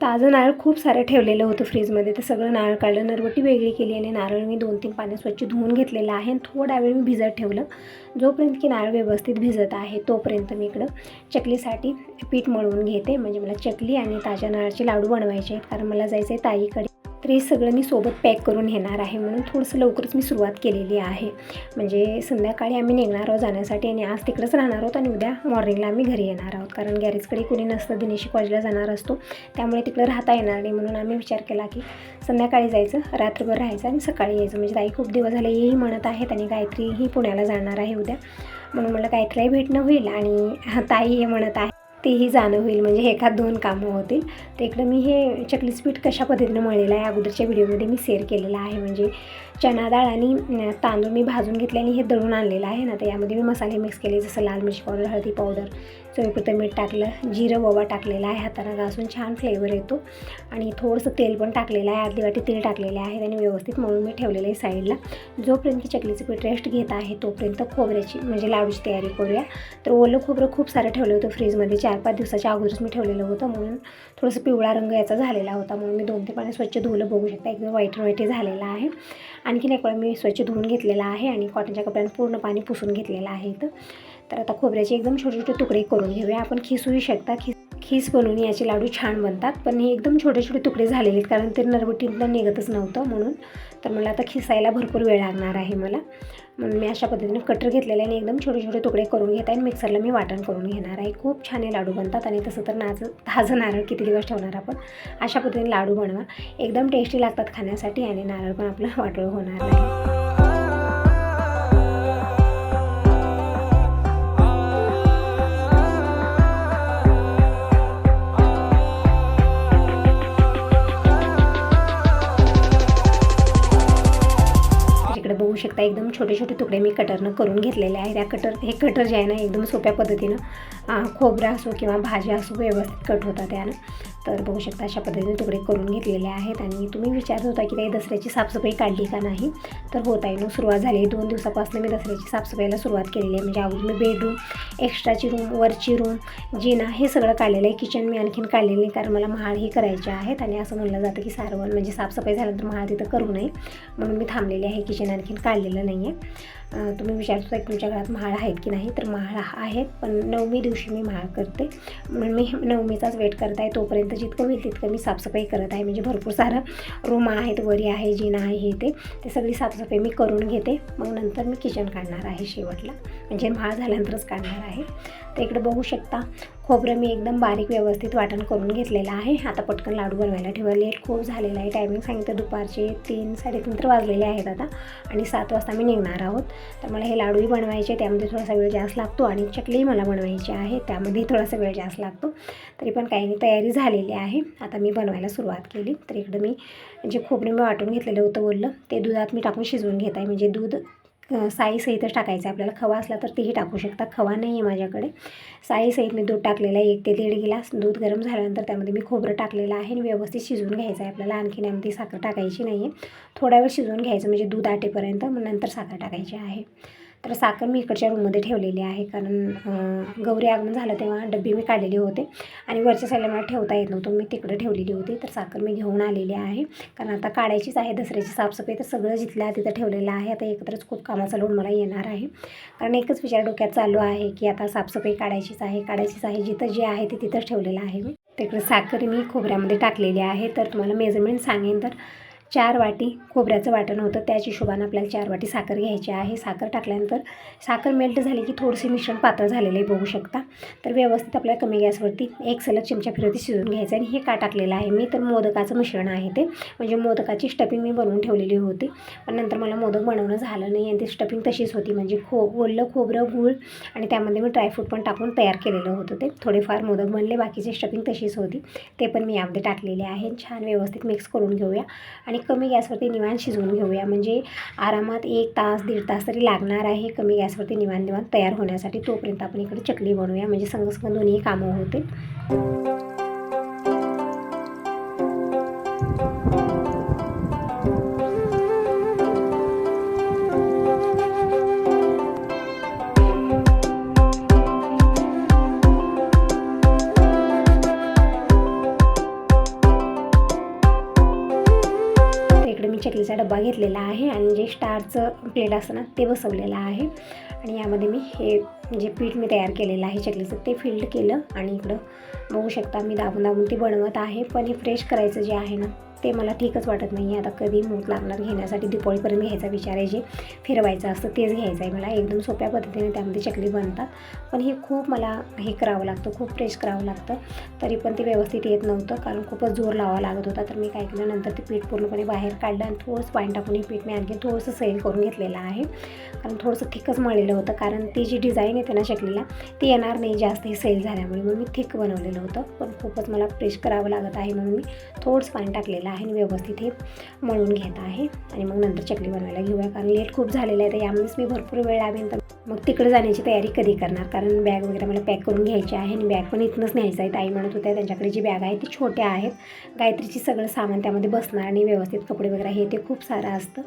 ताजं नारळ खूप सारं ठेवलेलं होतं फ्रीजमध्ये. ते सगळं नारळ काढलं नरवटी वेगळी केली आणि नारळ मी दोन तीन पाणी स्वच्छ धुवून घेतलेलं आहे आणि थोडा वेळ मी भिजत ठेवलं. जोपर्यंत की नारळ व्यवस्थित भिजत आहे तोपर्यंत मी इकडं चकलीसाठी पीठ मळवून घेते. म्हणजे मला चकली आणि ताज्या नारळाचे लाडू बनवायचे आहेत. कारण मला जायचं आहे ताईकडे. हे सगळं मी सोबत पॅक करून घेणार आहे म्हणून थोडंसं लवकरच मी सुरुवात केलेली आहे. म्हणजे संध्याकाळी आम्ही निघणार आहोत जाण्यासाठी आणि आज तिकडंच राहणार आहोत आणि उद्या मॉर्निंगला आम्ही घरी येणार आहोत. कारण गॅरेजकडे कुणी नसतं दिनेशी कॉलेजला जाणार असतो. त्यामुळे तिकडं राहता येणार नाही म्हणून आम्ही विचार केला की संध्याकाळी जायचं रात्रभर राहायचं आणि सकाळी यायचं. म्हणजे ताई खूप दिवस झाले येही म्हणत आहेत आणि गायत्रीही पुण्याला जाणार आहे उद्या. म्हणून मला गायत्रीलाही भेटणं होईल आणि ताई हे म्हणत आहे तेही जाणं होईल. म्हणजे हे एखाद दोन कामं होतील. तर इकडं मी हे चकली पीठ कशा पद्धतीनं मळलेलं आहे अगोदरच्या व्हिडिओमध्ये मी शेअर केलेलं आहे. म्हणजे चना डाळ आणि तांदूळ मी भाजून घेतले आणि हे दळून आणलेलं आहे. ना तर यामध्ये मी मसाले मिक्स केले जसं लाल मिरची पावडर हळदी पावडर चवीपुरतं मीठ टाकलं जिरं ओवा टाकलेला आहे हाताला घासून छान फ्लेवर येतो. आणि थोडंसं तेल पण टाकलेलं आहे अर्धी वाटी तेल टाकलेलं आहे आणि व्यवस्थित मळून मी ठेवलेलं आहे साईडला जोपर्यंत की चकलीचं पीठ रेस्ट घेत आहे तोपर्यंत खोबऱ्याची म्हणजे लाडूची तयारी करूया. तर ओलं खोबरं खूप सारं ठेवलं होतं फ्रीजमध्ये चार पाच दिवसाच्या अगोदरच मी ठेवलेलं होतं. म्हणून थोडंसं पिवळा रंग याचा झालेला होता. म्हणून मी दोन ते पाणी स्वच्छ धुवलं बघू शकता एकदम व्हाईट व्हाईट झालेला आहे. आणखीन एक वेळा मी स्वच्छ धुवून घेतलेला आहे आणि कॉटनच्या कपड्यानं पूर्ण पाणी पुसून घेतलेलं आहे इथं. तर आता खोबऱ्याचे एकदम छोटे छोटे तुकडे करून घेऊया. आपण खिसूही शकता. खिस खीस बनवून याचे लाडू छान बनतात. पण हे एकदम छोटे छोटे तुकडे झालेले आहेत कारण ते नरवटीतलं निघतच नव्हतं म्हणून. तर मला आता खिसायला भरपूर वेळ लागणार आहे मला. म्हणून मी अशा पद्धतीने कटर घेतलेले आणि एकदम छोटे छोटे तुकडे करून घेत आहे आणि मिक्सरला मी वाटण करून घेणार आहे. खूप छान हे लाडू बनतात आणि तसं तर नाच ताजं नारळ किती दिवस ठेवणार आपण? अशा पद्धतीने लाडू बनवा. एकदम टेस्टी लागतात खाण्यासाठी आणि नारळ पण आपलं वाटोळ होणार नाही. इकडे बघू शकता. एकदम छोटे छोटे तुकडे मी कटरनं करून घेतलेले आहे. त्या कटर हे कटर जे आहे ना एकदम सोप्या पद्धतीनं खोबरं असो किंवा भाज्या असो व्यवस्थित कट होतात त्यानं. तर बघू शकता अशा पद्धतीने तुकडे करून घेतलेले आहेत आणि तुम्ही विचारत होता की काही दसऱ्याची साफसफाई काढली का नाही? तर होत आहे ना सुरुवात झाली. दोन दिवसापासून मी दसऱ्याची साफसफाईला सुरुवात केलेली आहे. म्हणजे अगोदर मी बेडरूम एक्स्ट्राची रूम वरची रूम जिना हे सगळं काढलेलं आहे. किचन मी आणखीन काढलेलं नाही कारण मला महाळ ही करायचे आहेत आणि असं म्हणलं जातं की सारवण म्हणजे साफसफाई झाल्यानंतर महाळ तिथं करू नये. म्हणून मी थांबलेली आहे. किचन आणखीन काढलेलं नाही आहे तुम्ही विचारतो की तुमच्या घरात महाळ आहेत की नाही? तर महाळ आहेत पण नवमी दिवशी मी महाळ करते. म्हणून मी नवमीचाच वेट करत आहे. तोपर्यंत जितकं होईल तितकं मी साफसफाई करत आहे. म्हणजे भरपूर सारं रूम आहेत वरी आहे जिना आहे हे ते ते सगळी साफसफाई मी करून घेते. मग नंतर मी किचन काढणार आहे शेवटला. म्हणजे महाळ झाल्यानंतरच काढणार आहे. तर इकडे बघू शकता खोबरं मी एकदम बारीक व्यवस्थित वाटण करून घेतलेलं आहे. आता पटकन लाडू बनवायला ठेवा लेट खूप झालेला आहे टायमिंग सांगितलं दुपारचे तीन साडेतीन तर वाजलेले आहेत आता आणि सात वाजता मी निघणार आहोत. तर मला हे लाडूही बनवायचे. त्यामध्ये थोडासा वेळ जास्त लागतो आणि चकलीही मला बनवायची आहे. त्यामध्ये थोडासा वेळ जास्त लागतो. तरी पण काही नाही तयारी झालेली आहे. आता मी बनवायला सुरुवात केली. तर इकडं मी जे खोबरं मी वाटून घेतलेलं होतं बोललं ते दुधात मी टाकून शिजवून घेत आहे. म्हणजे दूध साई साईसहितच टाकायचं. आहे आपल्याला खवा असला तर तेही टाकू शकता. खवा नाही आहे माझ्याकडे. साई सहित मी दूध टाकलेलं आहे. एक ते दीड गिलास दूध गरम झाल्यानंतर त्यामध्ये मी खोबरं टाकलेलं आहे आणि व्यवस्थित शिजवून घ्यायचं आहे. आपल्याला आणखीन यामध्ये साखर टाकायची नाही आहे थोडा वेळ शिजवून घ्यायचं म्हणजे दूध आटेपर्यंत मग नंतर साखर टाकायची आहे. तर साखर मी इकडच्या रूममध्ये ठेवलेली आहे. कारण गौरी आगमन झालं तेव्हा डब्बी मी काढलेले होते. आणि वरच्या साईडला मला ठेवता येत नव्हतं. मी तिकडे ठेवलेली होती. तर साखर मी घेऊन आलेली आहे. कारण आता काढायचीच आहे. दसऱ्याची साफसफाई तर सगळं जिथल्या तिथं ठेवलेलं आहे. आता एकत्रच खूप कामाचा लोड मला येणार आहे. कारण एकच विचार डोक्यात चालू आहे की आता साफसफाई काढायचीच आहे काढायचीच आहे. जिथं जे आहे ते तिथंच ठेवलेलं आहे मी. तिकडे साखर मी खोबऱ्यामध्ये टाकलेली आहे. तर तुम्हाला मेजरमेंट सांगेन तर चार वाटी खोबऱ्याचं वाटण होतं. त्याच हिशोबानं आपल्याला चार वाटी साखर घ्यायची आहे. साखर टाकल्यानंतर साखर मेल्ट झाली की थोडीशी मिश्रण पातळ झालेलं आहे बघू शकता. तर व्यवस्थित आपल्याला कमी गॅसवरती एक सलग चमचा फिरवती शिजवून घ्यायचं आणि हे का टाकलेलं आहे? मी तर मोदकाचं मिश्रण आहे ते. म्हणजे मोदकाची स्टफिंग मी बनवून ठेवलेली होती. पण नंतर मला मोदक बनवणं झालं नाही आणि ती स्टफिंग तशीच होती. म्हणजे खो ओलं खोबरं गूळ आणि त्यामध्ये मी ड्रायफ्रूट पण टाकून तयार केलेलं होतं ते. थोडेफार मोदक बनले बाकीची स्टफिंग तशीच होती. ते पण मी यामध्ये टाकलेले आहे. छान व्यवस्थित मिक्स करून घेऊया. आणि कमी गॅसवरती निवांत शिजवून घेऊया. म्हणजे आरामात एक तास दीड तास तरी लागणार आहे कमी गॅसवरती निवांत निवांत तयार होण्यासाठी. तोपर्यंत आपण इकडे चकली बनवूया. म्हणजे संग दोन्ही कामं होतील. मी चकलीचा डब्बा घेतलेला आहे आणि जे स्टारचं प्लेट असतं ना ते बसवलेलं आहे. आणि यामध्ये मी हे जे पीठ मी तयार केलेलं आहे चकलीचं ते फिल्ड केलं आणि इकडं बघू शकता मी दाबून दाबून ते बनवत आहे. पण हे फ्रेश करायचं जे आहे ना ते मला ठीकच वाटत नाही आहे आता कधी मूत लागणार घेण्यासाठी दिपोळीपर्यंत घ्यायचा विचार आहे जे फिरवायचं असतं तेच घ्यायचं आहे मला. एकदम सोप्या पद्धतीने त्यामध्ये चकली बनतात. पण हे खूप मला हे करावं लागतं खूप फ्रेश करावं लागतं. तरी पण ते व्यवस्थित येत नव्हतं कारण खूपच जोर लावा लागत होता. तर मी काय केलं नंतर ते पीठ पूर्णपणे बाहेर काढलं आणि थोडंसं पाणी टाकून हे पीठ मी आणखी थोडंसं सैल करून घेतलेलं आहे. कारण थोडंसं थिकच मळलेलं होतं कारण ती जी डिझाईन येते ना चकलीला ती येणार नाही जास्त हे सैल झाल्यामुळे. म्हणून मी थिक बनवलेलं होतं. पण खूपच मला फ्रेश करावं लागत आहे म्हणून मी थोडंसं पाणी टाकलेलं आहे आणि व्यवस्थित हे मळून घेत आहे. आणि मग नंतर चकली बनवायला घेऊया. कारण लेट खूप झालेलं आहे तर यामुळेच मी भरपूर वेळ लावेन तर मग तिकडे जाण्याची तयारी कधी करणार? कारण बॅग वगैरे मला पॅक करून घ्यायची आहे आणि बॅग पण इथूनच न्यायचं आहे. ताई म्हणत होत्या त्यांच्याकडे जी बॅग आहे ती छोट्या आहेत. गायत्रीची सगळं सामान त्यामध्ये बसणार आणि व्यवस्थित कपडे वगैरे हे ते खूप सारं असतं.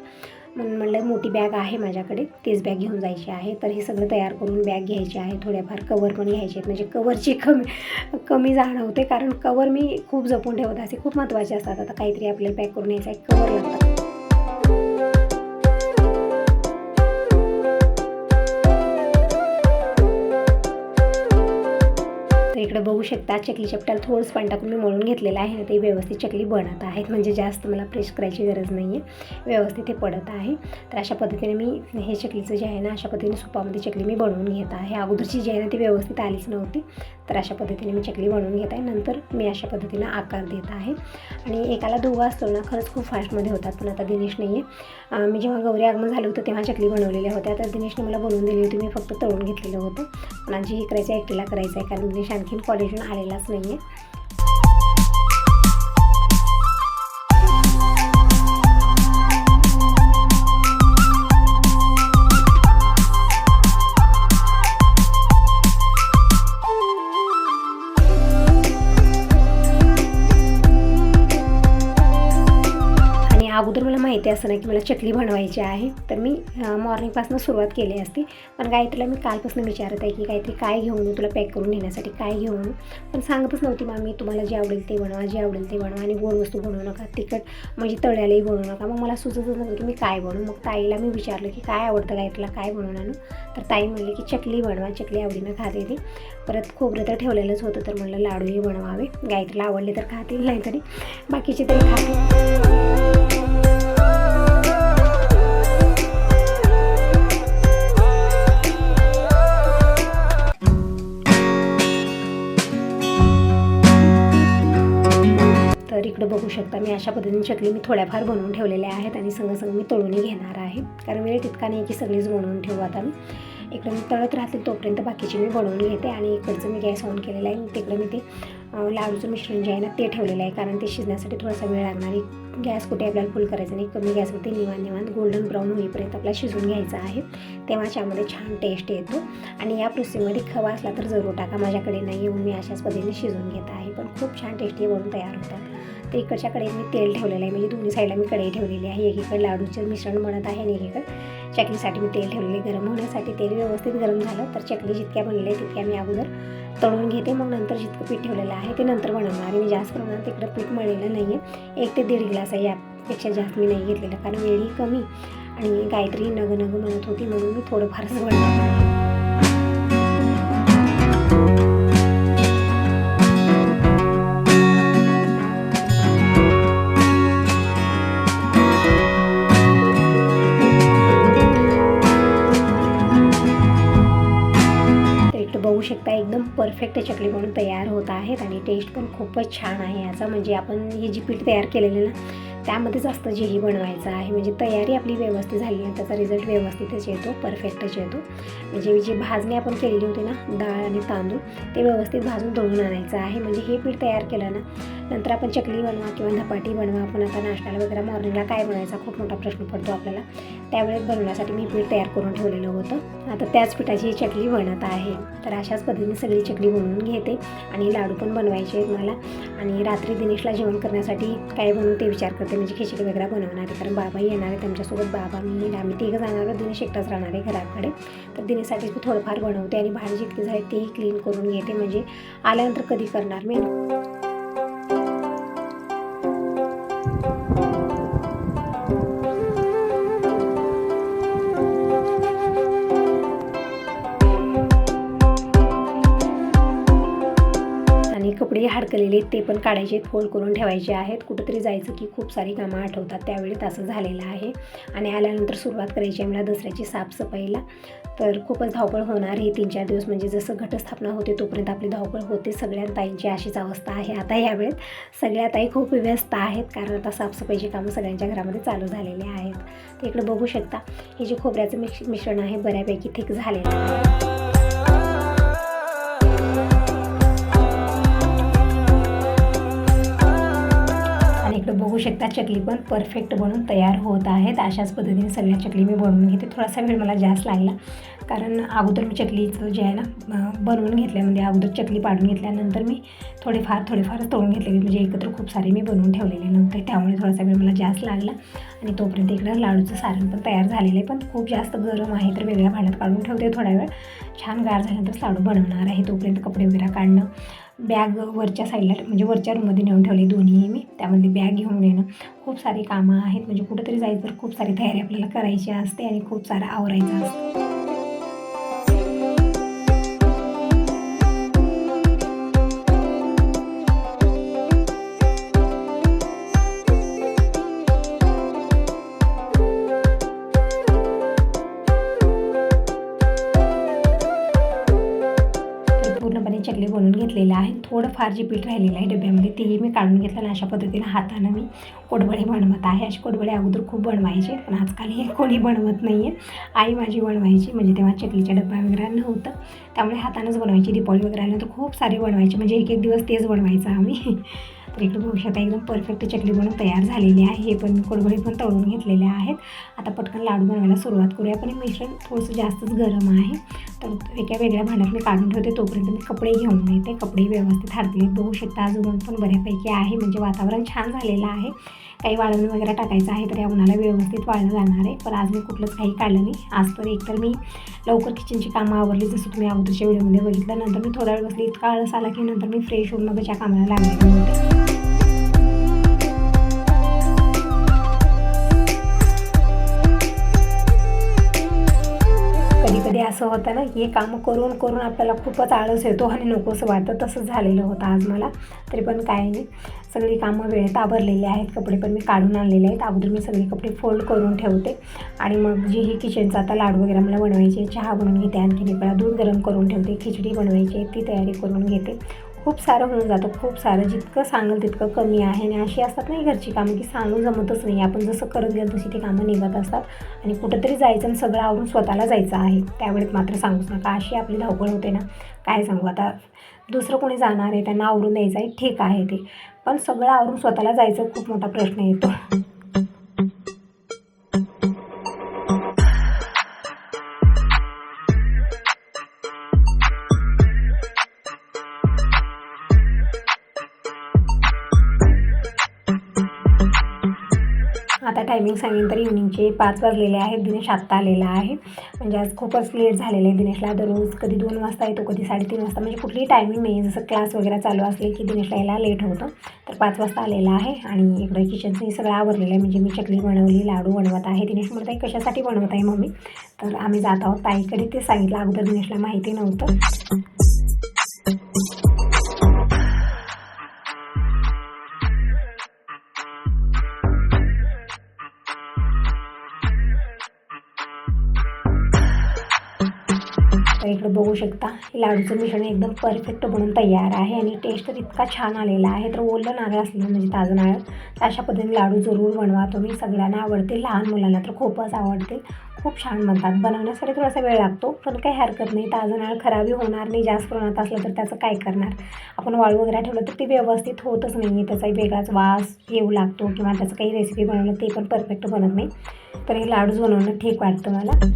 म्हणून म्हणलं मोठी बॅग आहे माझ्याकडे तीच बॅग घेऊन जायची आहे. तर हे सगळं तयार करून बॅग घ्यायची आहे थोड्याफार कवर पण घ्यायचे आहेत. म्हणजे कवरची कमी कमी जाणवते कारण कवर मी खूप जपून ठेवत असे खूप महत्त्वाचे असतात. आता काहीतरी आपल्याला पॅक करून यायचं आहे कवर लागतात. इकडे बघू शकता चकली चपट्याला थोडंसं पाणी टाकून मी मळून घेतलेलं आहे ना ते व्यवस्थित चकली बनत आहेत. म्हणजे जास्त मला प्रेस करायची गरज नाही आहे व्यवस्थित हे पडत आहे. तर अशा पद्धतीने मी हे चकलीचं जे आहे ना अशा पद्धतीने सुपामध्ये चकली मी बनवून घेत आहे. अगोदरची जी आहे ना ती व्यवस्थित आलीच नव्हती. तर अशा पद्धतीने मी चकली बनवून घेत आहे. नंतर मी अशा पद्धतीनं आकार देत आहे. आणि एकाला दोघं असतो ना खरंच खूप फास्टमध्ये होतात. पण आता दिनेश नाही आहे मी जेव्हा गौरी आगमन झालं होतं तेव्हा चकली बनवलेल्या होत्या. तर दिनेशने मला बनवून दिली होती मी फक्त तळून घेतलेलं होतं. पण आजी हे करायचं एकटीला करायचं आहे. कारण दिनेश आणखीन कॉलेजून आलेलाच नाही आहे माहिती असतं ना की मला चकली बनवायची आहे. तर मी मॉर्निंगपासून सुरुवात केली असती. पण गायत्रीला मी कालपासून विचारत आहे की काहीतरी काय घेऊन तुला पॅक करून नेण्यासाठी काय घेऊन पण सांगतच नव्हती मामी तुम्हाला जे आवडेल ते बनवा जे आवडेल ते बनवा आणि गोड वस्तू बनवू नका. तिखट म्हणजे तळ्यालाही बनवू नका. मग मला सुचतच नव्हतं की मी काय बनवू. मग ताईला मी विचारलं की काय आवडतं गायत्रीला? काय बनवणार तर ताई म्हणली की चकली बनवा चकली आवडीनं खाते ती. परत खोबरं तर ठेवलेलंच होतं तर म्हणलं लाडूही बनवावे. गायत्रीला आवडले तर खातील नाहीतरी बाकीचे तरी खातील. मी अशा पद्धतीने चकली मी थोड्याफार बनवून ठेवलेल्या आहेत आणि संगसंग मी तळूनही घेणार आहे. कारण वेळ तितका नाही की सगळीच बनवून ठेवू आता मी. इकडं मी तळत राहतील तोपर्यंत बाकीची मी बनवून घेते आणि इकडचं मी गॅस ऑन केलेला आहे. तिकडं मी ते लाडूचं मिश्रण जे आहे ना ते ठेवलेलं आहे. कारण ते शिजण्यासाठी थोडासा वेळ लागणार आहे. गॅस कुठे आपल्याला फुल करायचं नाही. कमी गॅसवरती निवान निवान गोल्डन ब्राऊन होईपर्यंत आपल्याला शिजून घ्यायचं आहे. तेव्हा त्यामध्ये छान टेस्ट येतो. आणि या प्रोसेसमध्ये खवा असला तर जरूर टाका. माझ्याकडे नाही येऊन मी अशाच पद्धतीने शिजून घेत आहे. पण खूप छान टेस्टी बनून तयार होतात. तर इकडच्या कडेत मी तेल ठेवलेलं आहे म्हणजे दोन्ही साईडला मी कढई ठेवलेली आहे एकीकडे लाडूचं मिश्रण बनत आहे आणि एकीकडे चकलीसाठी मी तेल ठेवलेले गरम होण्यासाठी तेल व्यवस्थित गरम झालं तर चकली जितक्या बनलेल्या तितक्या मी अगोदर तळून घेते. मग नंतर जितकं पीठ ठेवलेलं आहे ते नंतर बनवणार आणि मी जास्त प्रमाणात इकडं पीठ मळलेलं नाही आहे एक ते दीड ग्लास आहे यापेक्षा जास्त मी नाही घेतलेलं कारण वेळही कमी आणि गायत्री नग नग म्हणत होती म्हणून मी थोडंफारच बनवलं परफेक्ट चकली म्हणून तयार होत आहेत आणि टेस्ट पण खूपच छान आहे याचा. म्हणजे आपण हे जी पीठ तयार केलेलं ना त्यामध्येच असतं जेही बनवायचं आहे. म्हणजे तयारी आपली व्यवस्थित झाली आणि त्याचा रिझल्ट व्यवस्थितच येतो. परफेक्टच येतो. म्हणजे जी भाजणी आपण केलेली होती ना डाळ आणि तांदूळ ते व्यवस्थित भाजून तळून आणायचं आहे. म्हणजे हे पीठ तयार केलं ना नंतर आपण चकली बनवा किंवा धपाटी बनवा. आपण आता नाश्त्याला वगैरे मॉर्निंगला काय बनवायचा खूप मोठा प्रश्न पडतो आपल्याला. त्यावेळेस बनवण्यासाठी मी पीठ तयार करून ठेवलेलं होतं. आता त्याच पिठाची ही चकली बनत आहे. तर अशाच पद्धतीने सगळी चकली बनवून घेते आणि लाडू पण बनवायचे आहेत मला. आणि रात्री दिनेशला जेवण करण्यासाठी काय बनवू ते विचार करते. म्हणजे खिचडी वगैरे बनवणार आहे. कारण बाबा येणार आहे त्यांच्यासोबत. बाबा मी आम्ही तिघं जाणार आहे दिनेश एकटाच राहणार आहे घराकडे. तर दिनेसाठीच मी थोडंफार बनवते आणि भाडी जितकी झाली तेही क्लीन करून घेते. म्हणजे आल्यानंतर कधी करणार मी? अडकलेले आहेत ते पण काढायचे आहेत फोल्ड करून ठेवायचे आहेत. कुठंतरी जायचं की खूप सारी कामं आठवतात. त्यावेळी तसं झालेलं आहे. आणि आल्यानंतर सुरुवात करायची आहे मला दसऱ्याची साफसफाईला. तर खूपच धावपळ होणार ही तीन चार दिवस म्हणजे जसं घटस्थापना होते तोपर्यंत आपली धावपळ होते. सगळ्या ताईंची अशीच अवस्था आहे आता यावेळेत सगळ्या ताई खूप व्यस्त आहेत कारण आता साफसफाईची कामं सगळ्यांच्या घरामध्ये चालू झालेली आहेत. तर इकडे बघू शकता हे जे खोबऱ्याचं मिक्स मिश्रण आहे बऱ्यापैकी थिक झालेलं आहे. बघू शकता चकली पण परफेक्ट बनून तयार होत आहेत. अशाच पद्धतीने सगळ्या चकली मी बनवून घेते. थोडासा वेळ मला जास्त लागला कारण अगोदर मी चकलीचं जे आहे ना बनवून घेतल्या म्हणजे अगोदर चकली पाडून घेतल्यानंतर मी थोडेफार थोडेफार तळून घेतलेले. म्हणजे एकत्र खूप सारे मी बनवून ठेवलेले नव्हते. त्यामुळे थोडासा वेळ मला जास्त लागला. आणि तोपर्यंत इकडं लाडूचं सारण पण तयार झालेलं आहे. पण खूप जास्त गरम आहे तर वेगळ्या भांड्यात काढून ठेवते थोडा वेळ. छान गार झाल्यानंतर लाडू बनवणार आहे. तोपर्यंत कपडे वगैरे काढणं बॅग वरच्या साईडला म्हणजे वरच्या रूममध्ये नेऊन ठेवली दोन्ही मी. त्यामध्ये बॅग घेऊन येणं खूप सारी कामं आहेत. म्हणजे कुठंतरी जायचं तर खूप सारी तयारी आपल्याला करायची असते आणि खूप सारं आवरायचं असतं. फार जे पीठ राहिलेलं आहे डब्यामध्ये तेही मी काढून घेतलं आणि अशा पद्धतीनं. हातानं मी कोडबडे बनवत आहे. असे कोडबडे अगोदर खूप बनवायचे पण आजकाल हे कोणी बनवत नाही आहे आई माझी बनवायची म्हणजे तेव्हा चकलीच्या डब्बा वगैरे नव्हतं. त्यामुळे हातानंच बनवायची. दिपावली वगैरे आल्यानंतर खूप सारे बनवायचे. म्हणजे एक एक दिवस तेच बनवायचं आम्ही. तर इकडे बघू शकता एकदम परफेक्ट चकली बनवून तयार झालेली आहे. हे पण कोडबडे पण तळून घेतलेले आहेत. आता पटकन लाडू बनवायला सुरुवात करूया. पण हे मिश्रण थोडंसं जास्तच गरम आहे. तर एका वेगळ्या भांड्यात मी काढून ठेवते. तोपर्यंत मी कपडे घेऊन येते. कपडे व्यवस्थित हाडले बघू शकता. अजून पण बऱ्यापैकी आहे. म्हणजे वातावरण छान झालेलं आहे. काही वाळवण वगैरे टाकायचं आहे तर या उन्हाला व्यवस्थित वाळलं जाणार आहे. पण आज मी कुठलंच काही काढलं नाही. आज तर एकतर मी लवकर किचनची कामं आवरली. जसं तुम्ही अगोदरच्या व्हिडिओमध्ये बघितलं. नंतर मी थोडा वेळ बसली. इतका आळस आला की नंतर मी फ्रेश होऊन मग त्या कामाला लागले. होते असं होतं ना हे कामं करून करून आपल्याला खूपच आळस येतो आणि नकोसं वाटतं. तसंच झालेलं होतं आज मला. तरी पण काय नाही. सगळी कामं वेळेत आवरलेली आहेत. कपडे पण मी काढून आणलेले आहेत. अगोदर मी सगळे कपडे फोल्ड करून ठेवते. आणि मग जे ही किचनचं आता लाडू वगैरे मला बनवायचे चहा बनवून घेते. आणखी वेळा दूध गरम करून ठेवते. खिचडी बनवायची ती तयारी करून घेते. खूप सारं होऊन जातं. खूप सारं जितकं सांगेल तितकं कमी आहे. आणि अशी असतात नाही घरची कामं की सांगून जमतच नाही. आपण जसं करत गेलं तशी ती कामं निघत असतात. आणि कुठंतरी जायचं आणि सगळं आवरून स्वतःला जायचं आहे. त्यावेळेत मात्र सांगूच नका. अशी आपली धावपळ होते ना. काय सांगू? आता दुसरं कोणी जाणार आहे त्यांना आवरून द्यायचं आहे. ठीक आहे ते. पण सगळं आवरून स्वतःला जायचं खूप मोठा प्रश्न येतो. आता टायमिंग सांगेन तर इव्हनिंगचे पाच वाजलेले आहेत दिनेश आत्ता आलेला आहे. म्हणजे आज खूपच लेट झालेलं आहे दिनेशला. दररोज कधी दोन वाजता येतो कधी साडेतीन वाजता. म्हणजे कुठलीही टायमिंग नाही जसं क्लास वगैरे चालू असले की दिनेशला यायला लेट होतं तर पाच वाजता आलेला आहे. आणि इकडं किचनचं हे सगळं आवरलेलं आहे. म्हणजे मी चकली बनवली लाडू बनवत आहे. दिनेश म्हणत आहे कशासाठी बनवत आहे मम्मी? तर आम्ही जात आहोत. ताईकडे ते सांगितलं. अगोदर दिनेशला माहिती नव्हतं. बघू शकता. लाडूचं मिश्रण एकदम परफेक्ट बनून तयार आहे आणि टेस्ट तर इतका छान आलेला आहे. तर ओलं नारळ असलं म्हणजे ताजं नारळ तर अशा पद्धतीने लाडू जरूर बनवा. तुम्ही सगळ्यांना आवडतील लहान मुलांना तर खूपच आवडतील. खूप छान बनतात. बनवण्यासाठी थोडासा वेळ लागतो पण काही हरकत नाही. ताजं नारळ खराबी होणार नाही. जास्त प्रमाणात असलं तर त्याचं काय करणार? आपण वाळू वगैरे ठेवलं तर ते व्यवस्थित होतच नाही. त्याचा वेगळाच वास येऊ लागतो किंवा त्याचं काही रेसिपी बनवलं ते पण परफेक्ट बनत नाही. तर हे लाडूच बनवणं ठीक वाटतं मला.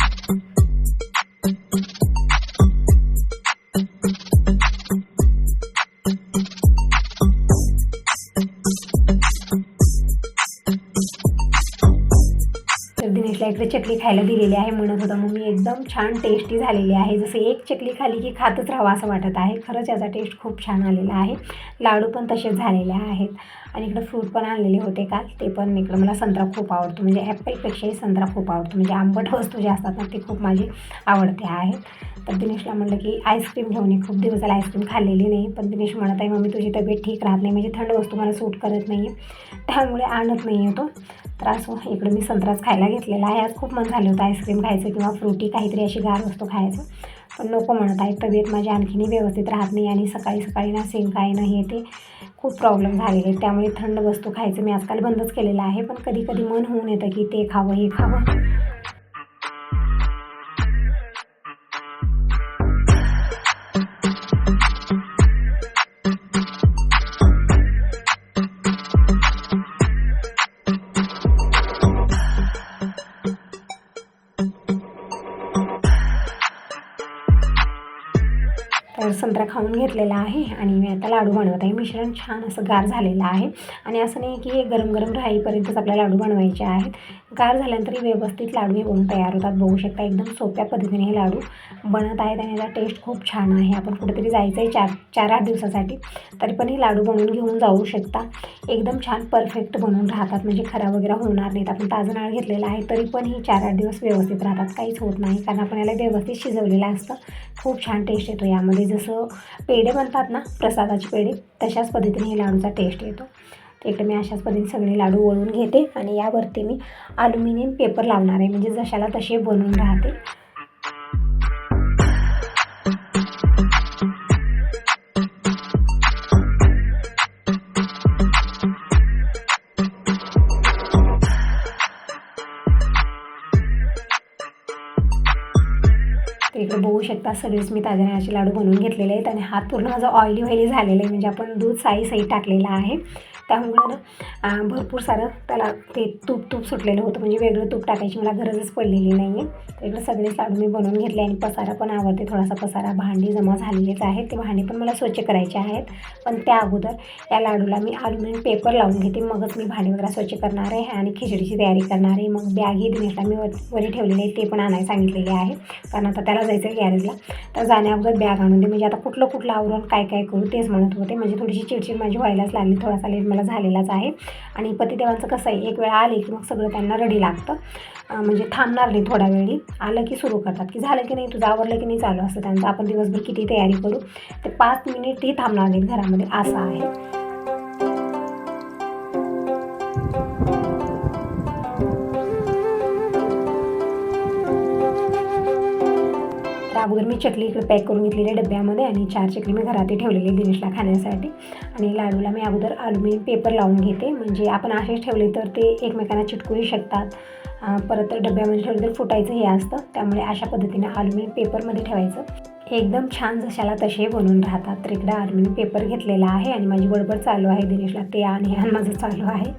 तर इकडे चकली खायला दिलेली आहे म्हणत होता. मी एकदम छान टेस्टी झालेली आहे. जसं एक चकली खाली की खातच राहावं असं वाटत आहे. खरंच याचा टेस्ट खूप छान आलेला आहे. लाडू पण तसेच झालेले आहेत. आणि इकडं फ्रूट पण आणलेले होते काल. ते पण इकडं मला संत्रा खूप आवडतो. म्हणजे ॲपलपेक्षाही संत्रा खूप आवडतो. म्हणजे आंबट वस्तू ज्या असतात ना ते खूप माझी आवडते आहेत. तर दिनेशला म्हणलं की आईस्क्रीम घेऊन ये. खूप दिवस झाला आईस्क्रीम खाल्लेली नाही. पण दिनेश म्हणत आहे मम्मी तुझी तब्येत ठीक राहत नाही. म्हणजे थंड वस्तू मला सूट करत नाही आहे त्यामुळे आणत नाही आहे तो. तर असं इकडे मी संत्रास खायला घेतलेला आहे. आज खूप मन झालं होतं आईस्क्रीम खायचं किंवा फ्रुटी काहीतरी अशी गार वस्तू खायचं. पण नको म्हणत आहे. तब्येत माझी आणखीनही व्यवस्थित राहत नाही आणि सकाळी सकाळी ना सेम काय नाही ते खूप प्रॉब्लेम झालेले त्यामुळे थंड वस्तू खायचं मी आजकाल बंदच केलेलं आहे. पण कधी कधी मन होऊन येतं की ते खावं हे खावं. खाऊन घेतलेला आहे आणि मी आता लाडू बनवत आहे. मिश्रण छान असं गार झालेलं आहे. आणि असं नाही की हे गरम गरम राहीपर्यंतच आपल्याला लाडू बनवायचे आहेत. गार झाल्यानंतर व्यवस्थित लाडू हे बनून तयार होतात. बघू शकता एकदम सोप्या पद्धतीने हे लाडू बनत आहेत आणि याचा टेस्ट खूप छान आहे. आपण कुठेतरी जायचं आहे चार चार आठ दिवसासाठी तरी पण हे लाडू बनवून घेऊन जाऊ शकता. एकदम छान परफेक्ट बनून राहतात. म्हणजे खराब वगैरे होणार नाहीत. आपण ताजं नाळ घेतलेला आहे तरी पण ही चार आठ दिवस व्यवस्थित राहतात. काहीच होत नाही. कारण आपण याला व्यवस्थित शिजवलेलं असतं. खूप छान टेस्ट येतो यामध्ये. जसं पेढे बनतात ना प्रसादाचे पेढे तशाच पद्धतीने हे लाडूचा टेस्ट येतो. इकडे मी अशाच पद्धतीने सगळे लाडू वळून घेते आणि यावरती मी अल्युमिनियम पेपर लावणार आहे. म्हणजे जशाला तसे बनवून राहते. इकडे बघू शकता सगळेच मी ताज्या लाडू बनवून घेतलेले आहेत आणि हात पूर्ण माझा ऑइली ऑइली झालेला आहे. म्हणजे आपण दूध साई साई टाकलेला आहे. त्यामुळं ना भरपूर सारं त्याला ते तूप तूप सुटलेलं होतं. म्हणजे वेगळं तूप टाकायची मला गरजच पडलेली नाही आहे तर सगळे सगळेच लाडू मी बनवून घेतले आणि पसारा पण आवडते. थोडासा पसारा भांडी जमा झालेलेच आहेत. ते भांडी पण मला स्वच्छ करायचे आहेत. पण त्या अगोदर या लाडूला मी अल्युमिनियम पेपर लावून घेते. मगच मी भांडी वगैरे स्वच्छ करणार आहे आणि खिचडीची तयारी करणार आहे. मग बॅग ही दिनेशला मी वर वरी ठेवलेली आहे. ते पण आणायला सांगितलेले आहे. कारण आता त्याला जायचं आहे गॅरेजला. तर जाण्याअगोदर बॅग आणून दे. म्हणजे आता कुठलं कुठलं आवरून काय काय करू तेच म्हणत होते. म्हणजे थोडीशी चिडचिड माझी व्हायलाच लागली. थोडासा लेट मला झालेलाच आहे. आणि पतिदेवांचं कसं आहे एक वेळ आले की मग सगळं त्यांना रडी लागतं. म्हणजे थांबणार नाही थोड्या वेळी. आलं की सुरू करतात. की झालं की नाही तुझं आवरलं की नाही चालू असतं त्यांचं. आपण दिवसभर किती तयारी करू ते पाच मिनिटही थांबणार नाहीत घरामध्ये. असं आहे. अगोदर मी चकली इकडे पॅक करून घेतलेली डब्यामध्ये आणि चार चकली मी घरातही ठेवलेली दिनेशला खाण्यासाठी. आणि लाडूला मी अगोदर अल्युमिनियम पेपर लावून घेते. म्हणजे आपण असेच ठेवले तर ते एकमेकांना चिटकूही शकतात. परत डब्यामध्ये ठेवलं तर फुटायचं हे असतं. त्यामुळे अशा पद्धतीने अल्युमिनियम पेपरमध्ये ठेवायचं. एकदम छान जशाला तसे बनून राहतात. तर इकडे अल्युमिनियम पेपर घेतलेला आहे आणि माझी बडबड चालू आहे दिनेशला. ते आणि हा माझं चालू आहे.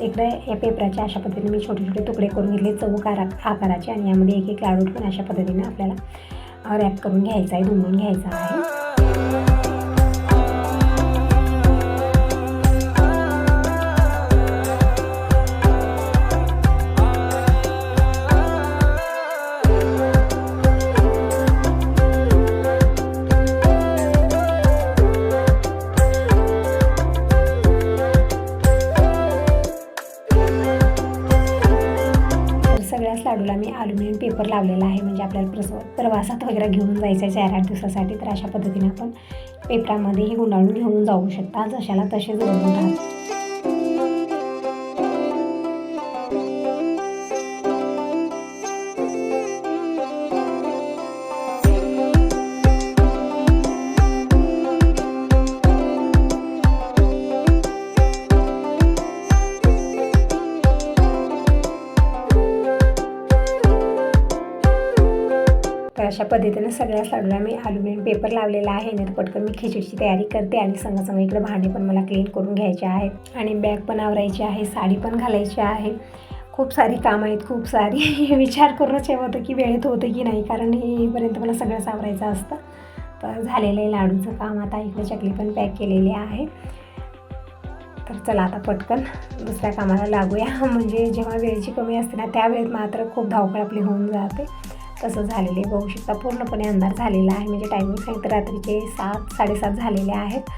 इकडे या पेपराचे अशा पद्धतीने मी छोटे छोटे तुकडे करून घेतले. चौकारा आकाराचे आणि यामध्ये एक एक लाडू पण अशा पद्धतीने आपल्याला रॅप करून घ्यायचा आहे दुमडून घ्यायचा आहे. लावलेला आहे. म्हणजे आपल्याला प्रस प्रवासात वगैरे घेऊन जायचं आहे चार आठ दिवसासाठी. तर अशा पद्धतीने आपण पेपरामध्येही गुंडाळून घेऊन जाऊ शकता. जशाला तसेच बनवून राहतात तर अशा पद्धतीनं सगळ्या साडूला मी ॲल्युमिनियम पेपर लावलेला आहे. नाही तर पटकन मी खिचडीची तयारी करते आणि संग इकडे भांडे पण मला क्लीन करून घ्यायचे आहेत आणि बॅग पण आवरायची आहे साडी पण घालायची आहे. खूप सारी कामं आहेत खूप सारी. विचार करूनच हे होतं की वेळेत होतं की नाही कारण हेपर्यंत मला सगळंच आवरायचं असतं. तर झालेलं आहे लाडूचं काम. आता इकडे चकली पण पॅक केलेली आहे. तर चला आता पटकन दुसऱ्या कामाला लागूया. म्हणजे जेव्हा वेळेची कमी असते ना त्यावेळेत मात्र खूप धावपळ आपली होऊन जाते. तसं झालेलं आहे बघू शकता. पूर्णपणे अंधार झालेला आहे. म्हणजे टायमिंग सांगते रात्रीचे सात साडेसात झालेले आहेत.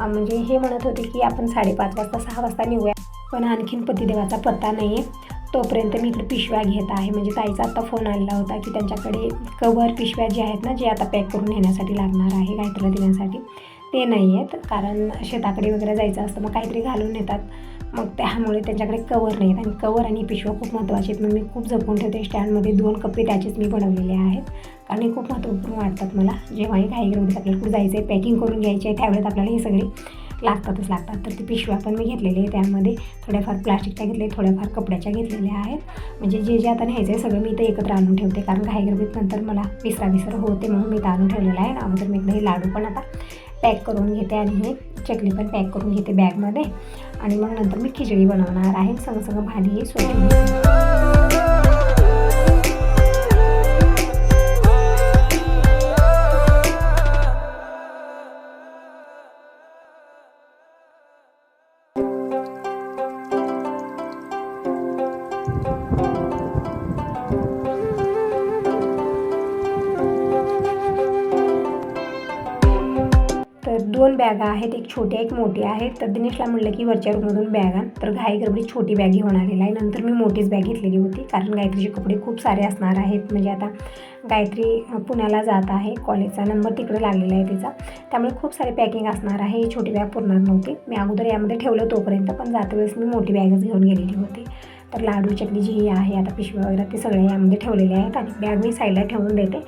म्हणजे हे म्हणत होते की आपण साडेपाच वाजता सहा वाजता निघूया. पण आणखीन पतिदेवाचा पत्ता नाही आहे तोपर्यंत मी इकडे पिशव्या घेत आहे. म्हणजे ताईचा आत्ता फोन आलेला होता की त्यांच्याकडे कवर पिशव्या जे आहेत ना जे आता पॅक करून नेण्यासाठी लागणार आहे गायत्रीला देण्यासाठी ते नाही आहेत कारण शेताकडे वगैरे जायचं असतं मग काहीतरी घालून येतात मग त्यामुळे त्यांच्याकडे कवर नाहीत. आणि कवर आणि पिशव्या खूप महत्त्वाचे आहेत. मग मी खूप जपून ठेवते. स्टँडमध्ये दोन कप्पे त्याचेच मी बनवलेले आहेत. कारण हे खूप महत्त्वपूर्ण वाटतात मला. जेव्हाही घाई गरजेचं आपल्याला कुठं जायचं आहे पॅकिंग करून घ्यायचे आहे त्यावेळेस आपल्याला हे सगळे लागतातच लागतात. तर ती पिशव्या पण मी घेतलेले आहे त्यामध्ये थोड्याफार प्लास्टिकच्या घेतले थोड्याफार कपड्याच्या घेतलेल्या आहेत. म्हणजे जे जे आता न्यायचं आहे सगळं मी इथं एकत्र आणून ठेवते. कारण घाई नंतर मला विसरा विसर होते म्हणून मी इथं आणून ठेवलेलं आहे. अगोदर मी एकदा हे लाडू पण आता पॅक करून घेते आणि हे चकली पण पॅक करून घेते बॅगमध्ये आणि मग नंतर मी खिचडी बनवणार आहे. संग संग भांडी स्वच्छ बॅगा आहेत एक छोटी एक मोठी आहे. तर दिनेशला म्हटलं की वरच्या रूममधून बॅग. आण तर घाई गडबडी छोटी बॅग घेऊन आलेला आहे. नंतर मी मोठीच बॅग घेतलेली होती कारण गायत्रीचे कपडे खूप सारे असणार आहेत. म्हणजे आता गायत्री पुण्याला जात आहे. कॉलेजचा नंबर तिकडे लागलेला आहे तिचा. त्यामुळे खूप सारे पॅकिंग असणार आहे. ही छोटी बॅग पुरणार नव्हती. मी अगोदर यामध्ये ठेवलं तोपर्यंत पण जाते वेळेस मी मोठी बॅगच घेऊन गेलेली होती. तर लाडू चकली जी आहे आता पिशव्या वगैरे ते सगळे यामध्ये ठेवलेले आहेत. आणि बॅग मी साईडला ठेवून देते.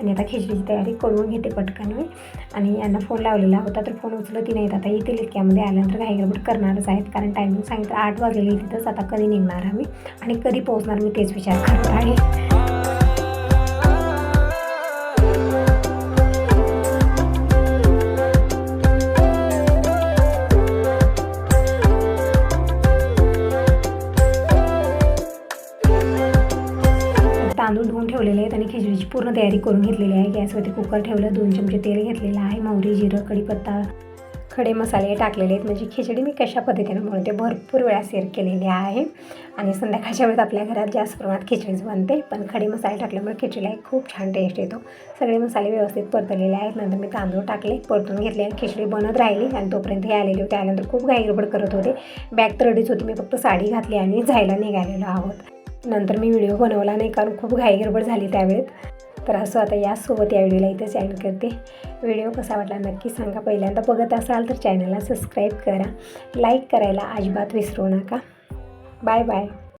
आणि आता खिचडीची तयारी करून घेते पटकन मी. आणि यांना फोन लावलेला होता तर फोन उचलत नाही आता येतील इतक्यामध्ये आल्यानंतर काही गडबड करणारच आहेत. कारण टायमिंग सांगितलं आठ वाजलेली तिथंच आता कधी निघणार आम्ही? आणि कधी पोहोचणार मी तेच विचार करत आहे. तांदूळ धुवून ठेवलेले आहेत आणि खिचडीची पूर्ण तयारी करून घेतलेली आहे. गॅसवरती कुकर ठेवलं दोन चमचे तेल घेतलेलं आहे मोहरी जिरं कढीपत्ता खडे मसाले टाकलेले आहेत. म्हणजे खिचडी मी कशा पद्धतीने बनवते भरपूर वेळा शेअर केलेली आहे. आणि संध्याकाळच्या वेळेस आपल्या घरात जास्त प्रमाणात खिचडीच बनते. पण खडे मसाले टाकल्यामुळे खिचडीला एक खूप छान टेस्ट येतो. सगळे मसाले व्यवस्थित परतलेले आहेत. नंतर मी तांदूळ टाकले परतून घेतले आणि खिचडी बनत राहिली. आणि तोपर्यंत हे आलेले होते. आल्यानंतर खूप घाईगडबड करत होते. बॅग तर रेडीच होती. मी फक्त साडी घातली आणि जायला निघालेलो आहोत. नंतर मी व्हिडिओ बनवला नाही कारण खूप घाईगडबड झाली त्यावेळेत. तर असं आता यासोबत या व्हिडिओला इथेच एंड करते. व्हिडिओ कसा वाटला नक्की सांगा. पहिल्यांदा बघत असाल तर चॅनलला सबस्क्राईब करा. लाईक करायला अजिबात विसरू नका. Bye bye.